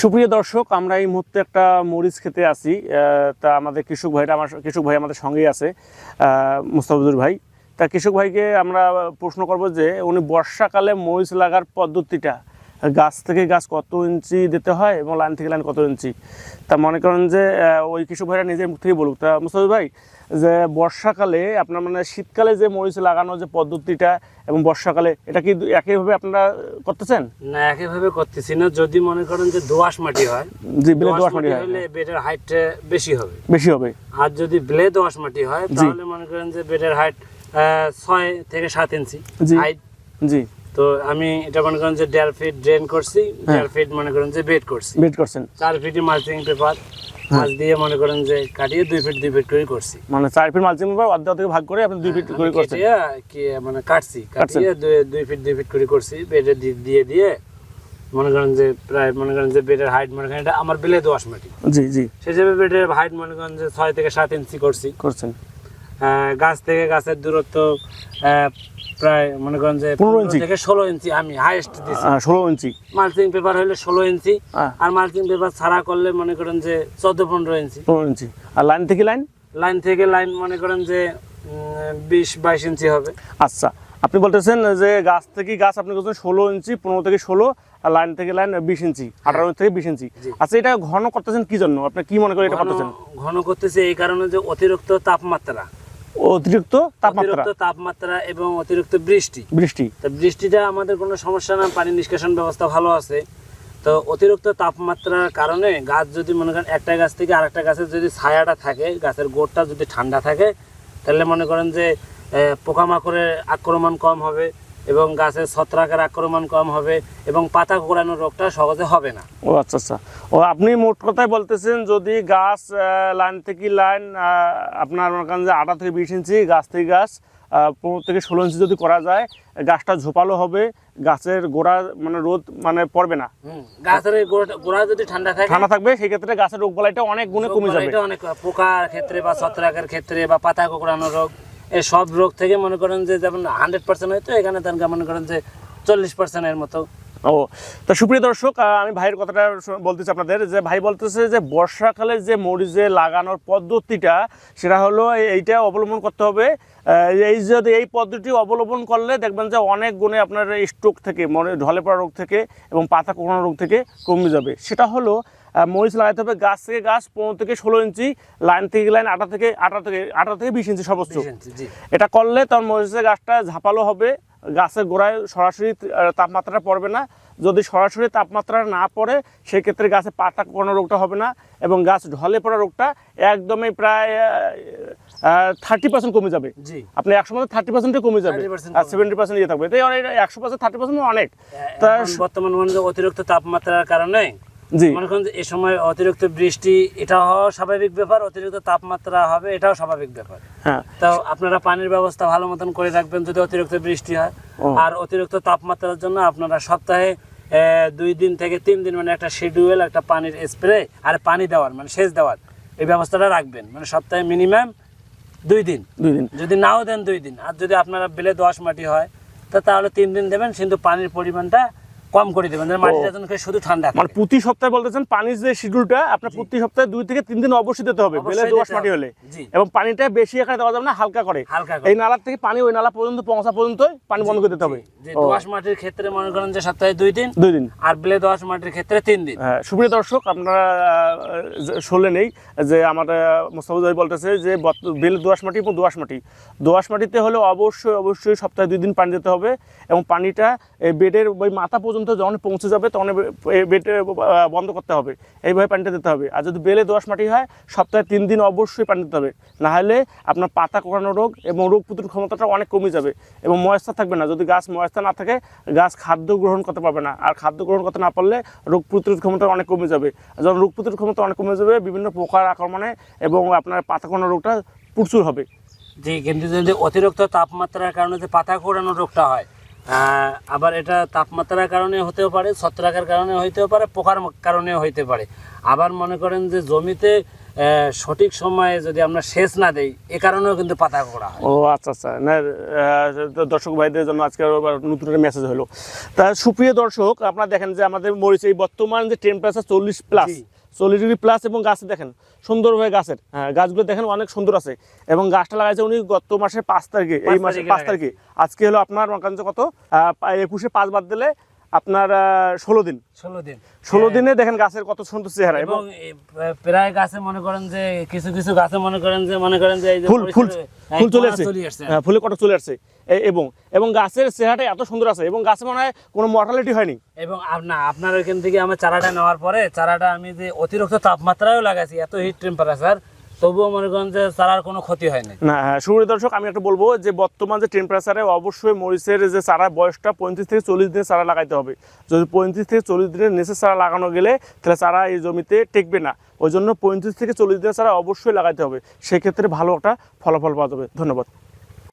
সুপ্রিয় দর্শক, আমরা এই মুহূর্তে একটা মরিচ খেতে আছি। তা আমাদের কৃষক ভাইটা আমার কৃষক ভাই আমাদের সঙ্গেই আছে মুস্তাফিজুর ভাই। তা কৃষক ভাইকে আমরা প্রশ্ন করব যে, উনি বর্ষাকালে মরিচ লাগার পদ্ধতিটা গাছ থেকে গাছ কত ইঞ্চি দিতে হয় এবং লাইন থেকে লাইন কত ইঞ্চি? তা মনে করেন যে ওই কৃষক ভাইরা নিজের মুখ থেকে বলুক। তা মুস্তাফিজ ভাই যে বর্ষাকালে আপনার মানে শীতকালে যে মরিচ লাগানোর যে পদ্ধতিটা এবং বর্ষাকালে এটা কি একইভাবে আপনারা করতেছেন? না একইভাবে করতেছি না। যদি মনে করেন যে দোআঁশ মাটি হয় জি বেলে দোয়াশ মাটি হয়। বেডের হাইট বেশি হবে। বেশি হবে। আর যদি ব্লে দোআঁশ মাটি হয় তাহলে মনে করেন যে বেডের হাইট ছয় থেকে সাত ইঞ্চি। জি। হাইট জি। তো আমি এটা মনে করেন যে দেড় ফিট ড্রেন করছি হ্যাঁ। দেড় ফিট মনে করেন যে বেড করছি। বেড করছেন। চার ফিটে মাল্চিং পেপার হ্যাঁ। মাছ দিয়ে মনে করেন যে কাটিয়ে দুই ফিট দুই ফিট করে করছি। মানে চার ফিট মালচিং পেপার অর্ধেক অর্ধেক ভাগ করে আপনি দুই ফিট করে আমি করছেন। কি মানে কাটছি। কাটিয়ে দুই- ফিট দুই ফিট করে করছি বেডে দিয়ে দিয়ে মনে করেন যে প্রায় মনে করেন যে বেডের হাইট মনে করেন এটা আমার বেলে দোয়াশ মাটি জি জি। সেই হিসেবে বেডের হাইট মনে করেন যে ছয় থেকে সাত ইঞ্চি করছি। করছেন। গাছ থেকে গাছের দূরত্ব প্রায় মনে করেন যে পনেরো ইঞ্চি। থেকে ষোলো ইঞ্চি আমি হাইয়েস্ট ষোলো ইঞ্চি। মাল্চিং পেপার হলে ষোলো ইঞ্চি হ্যাঁ। আর মাল্চিং পেপার ছাড়া করলে মনে করেন যে চোদ্দ পনেরো ইঞ্চি। পনেরো ইঞ্চি। আর লাইন থেকে লাইন লাইন থেকে লাইন মনে করেন যে বিশ বাইশ ইঞ্চি হবে। আচ্ছা আপনি বলতেছেন যে গাছ থেকে গাছ আপনি করছেন ষোলো ইঞ্চি পনেরো থেকে ষোলো আর লাইন থেকে লাইন বিশ ইঞ্চি আঠারো থেকে বিশ ইঞ্চি। আচ্ছা এটা ঘন করতেছেন কি জন্য? আপনি কি মনে করেন এটা করতেছেন? ঘন করতেছে এই কারণে যে অতিরিক্ত তাপমাত্রা। অতিরিক্ত তাপমাত্রা। তাপমাত্রা এবং অতিরিক্ত বৃষ্টি। বৃষ্টি। তো বৃষ্টিটা আমাদের কোনো সমস্যা না পানি নিষ্কাশন ব্যবস্থা ভালো আছে। তো অতিরিক্ত তাপমাত্রার কারণে গাছ যদি মনে করেন একটা গাছ থেকে আরেকটা গাছের যদি ছায়াটা থাকে গাছের গোড়টা যদি ঠান্ডা থাকে তাহলে মনে করেন যে পোকামাকড়ের আক্রমণ কম হবে। এবং গাছের ছত্রাকের আক্রমণ কম হবে এবং পাতা কোড়ানোর রোগটা সহজে হবে না। ও আচ্ছা আচ্ছা। ও আপনি মোট কথায় বলতেছেন যদি গাছ লাইন থেকে লাইন আপনার মনে করেন যে আটা থেকে বিশ ইঞ্চি গাছ থেকে গাছ পনেরো থেকে ষোলো ইঞ্চি যদি করা যায় গাছটা ঝোপালো হবে গাছের গোড়া মানে রোদ মানে পড়বে না। গাছের গোড়া যদি ঠান্ডা থাকে ঠান্ডা থাকবে সেই ক্ষেত্রে গাছের রোগ বালাইটা অনেক গুণে কমে যাবে। এটা অনেক পোকার ক্ষেত্রে বা ছত্রাকের ক্ষেত্রে বা পাতা কোঁকড়ানো রোগ। সব রোগ থেকে মনে করেন যে যেমন হান্ড্রেড পার্সেন্ট হয়তো, এখানে তার মনে করেন যে চল্লিশ পার্সেন্টের মতো। ও, তো সুপ্রিয় দর্শক আমি ভাইয়ের কথাটা বলতেছি আপনাদের যে ভাই বলতেছে যে বর্ষাকালে যে মরিচে লাগানোর পদ্ধতিটা, সেটা হলো এইটা অবলম্বন করতে হবে। এই যদি এই পদ্ধতি অবলম্বন করলে দেখবেন যে অনেক গুণে আপনার স্ট্রোক থেকে, মনে ঢলে পড়া রোগ থেকে এবং পাতা কোঁকড়ানো রোগ থেকে কমে যাবে। সেটা হলো মরিচ লাগাতে হবে গাছ থেকে গাছ পনেরো থেকে ষোলো ইঞ্চি লাইন থেকে লাইন আটা থেকে আটা থেকে আটা থেকে বিশ ইঞ্চি সর্বোচ্চ। এটা করলে তখন মরিচের গাছটা ঝাপালো হবে গাছের গোড়ায় সরাসরি আহ, তাপমাত্রা পড়বে না। যদি সরাসরি তাপমাত্রা না পড়ে সেক্ষেত্রে গাছে পাতা কোনো রোগটা হবে না এবং গাছ ঢলে পড়া রোগটা একদমই প্রায় থার্টি পার্সেন্ট কমে যাবে। আপনি একশো মধ্যে থার্টি পার্সেন্টে কমে যাবে। আর সেভেন্টি পার্সেন্ট ইয়ে থাকবে। তাই একশো পার্সেন্ট থার্টি পার্সেন্ট অনেক। তা বর্তমান অতিরিক্ত তাপমাত্রার কারণে মনে এই সময় অতিরিক্ত বৃষ্টি এটা হওয়া স্বাভাবিক ব্যাপার অতিরিক্ত তাপমাত্রা হবে এটাও স্বাভাবিক ব্যাপার। হ্যাঁ। তো আপনারা পানির ব্যবস্থা ভালো মতন করে রাখবেন যদি অতিরিক্ত বৃষ্টি হয়। আর অতিরিক্ত তাপমাত্রার জন্য আপনারা সপ্তাহে দুই দিন থেকে তিন দিন মানে একটা শিডিউল একটা পানির স্প্রে আর পানি দেওয়ার মানে সেচ দেওয়ার এই ব্যবস্থাটা রাখবেন। মানে সপ্তাহে মিনিমাম দুই দিন। দুই দিন। যদি নাও দেন দুই দিন। আর যদি আপনারা বেলে দোয়াশ মাটি হয় তা তাহলে তিন দিন দেবেন কিন্তু পানির পরিমাণটা কম করে দেবেন মাটিটা যেন শুধু ঠান্ডা মানে প্রতি সপ্তাহে বলতেছেন পানির যে শিডিউলটা আপনার প্রতি সপ্তাহে দুই থেকে তিন দিন অবশ্যই দিতে হবে বেলে দোয়াশ মাটি হলে। এবং পানিটা বেশি এখানে দেওয়া যাবে না হালকা করে। এই নালার থেকে পানি ওই নালা পর্যন্ত পৌঁছা পর্যন্ত পানি বন্ধ করে দিতে হবে। দোয়াশ মাটির ক্ষেত্রে মনে করেন যে সপ্তাহে দুই দিন দুই দিন। আর বেলে দোয়াশ মাটির ক্ষেত্রে তিন দিন। হ্যাঁ সুপ্রিয় দর্শক আপনারা যে আমার মোস্তাফুজ ভাই বলতেছে যে বেল দোয়াশ মাটি এবং দোয়াশ মাটি। দোয়াশ মাটিতে হলে অবশ্যই অবশ্যই সপ্তাহে দুই দিন পানি দিতে হবে এবং পানিটা বেডের ওই মাথা পর্যন্ত যখন পৌঁছে যাবে, তখন বেটে বন্ধ করতে হবে। এইভাবে পানিটা দিতে হবে। আর যদি বেলে দোয়াশ মাটি হয়, সপ্তাহে তিন দিন অবশ্যই পানি দিতে হবে। নাহলে আপনার পাতা কোঁকড়ানো রোগ এবং রোগ প্রতিরোধ ক্ষমতাটা অনেক কমে যাবে এবং ময়স্তা থাকবে না। যদি গাছ ময়স্তা না থাকে, গাছ খাদ্য গ্রহণ করতে পারবে না। আর খাদ্য গ্রহণ করতে না পারলে রোগ প্রতিরোধ ক্ষমতা অনেক কমে যাবে। যখন রোগ প্রতিরোধ ক্ষমতা অনেক কমে যাবে, বিভিন্ন পোকার আক্রমণে এবং আপনার পাতা কোঁকড়ানো রোগটা প্রচুর হবে। যে কিন্তু যদি অতিরিক্ত তাপমাত্রার কারণে যে পাতা কোড়ানো রোগটা হয় আবার এটা তাপমাত্রার কারণে হতেও পারে ছত্রাকের কারণে হইতেও পারে পোকার কারণেও হইতে পারে। আবার মনে করেন যে জমিতে সঠিক সময়ে যদি আমরা সেচ না দেই এ কারণেও কিন্তু পাতা হয়। ও আচ্ছা আচ্ছা। না দর্শক ভাইদের জন্য আজকে নতুন একটা মেসেজ হলো। তা সুপ্রিয় দর্শক আপনারা দেখেন যে আমাদের মরিচ এই বর্তমান যে টেম্পারেচার চল্লিশ প্লাস। চল্লিশ ডিগ্রি প্লাস এবং গাছে দেখেন সুন্দরভাবে গাছের। হ্যাঁ গাছগুলো দেখেন অনেক সুন্দর আছে। এবং গাছটা লাগাইছে উনি গত মাসের পাঁচ তারিখে এই মাসে পাঁচ তারিখে। আজকে হলো আপনার মনে কত? একুশে পাঁচ বাদ দিলে আপনার ষোলো দিন। ষোলো দিন। ষোলো দিনে দেখেন গাছের কত সুন্দর চেহারা। এবং প্রায়- গাছে মনে করেন যে কিছু কিছু গাছে মনে করেন যে মনে করেন যে ফুল ফুল। ফুল চলে আসছে। হ্যাঁ, ফুলে কত চলে আসছে। এবং এবং গাছের চেহারাটা এত সুন্দর আছে এবং গাছে মনে হয় কোনো মর্টালিটি হয়নি। এবং না আপনার ওইখান থেকে আমি চারাটা নেওয়ার পরে চারাটা আমি যে অতিরিক্ত তাপমাত্রায়ও লাগাইছি এত হিট টেম্পারেচার তবুও মনে করেন যে চারার কোনো ক্ষতি হয়নি। না হ্যাঁ সুপ্রিয় দর্শক আমি একটা বলব যে বর্তমান যে টেম্পারেচারে অবশ্যই মরিচের যে চারা বয়সটা পঁয়ত্রিশ থেকে চল্লিশ দিনে চারা লাগাইতে হবে। যদি পঁয়ত্রিশ থেকে চল্লিশ দিনের নিচে চারা লাগানো গেলে তাহলে চারা এই জমিতে টেকবে না। ওই জন্য পঁয়ত্রিশ থেকে চল্লিশ দিন ছাড়া অবশ্যই লাগাইতে হবে। সেক্ষেত্রে ভালো একটা ফলাফল পাওয়া যাবে। ধন্যবাদ।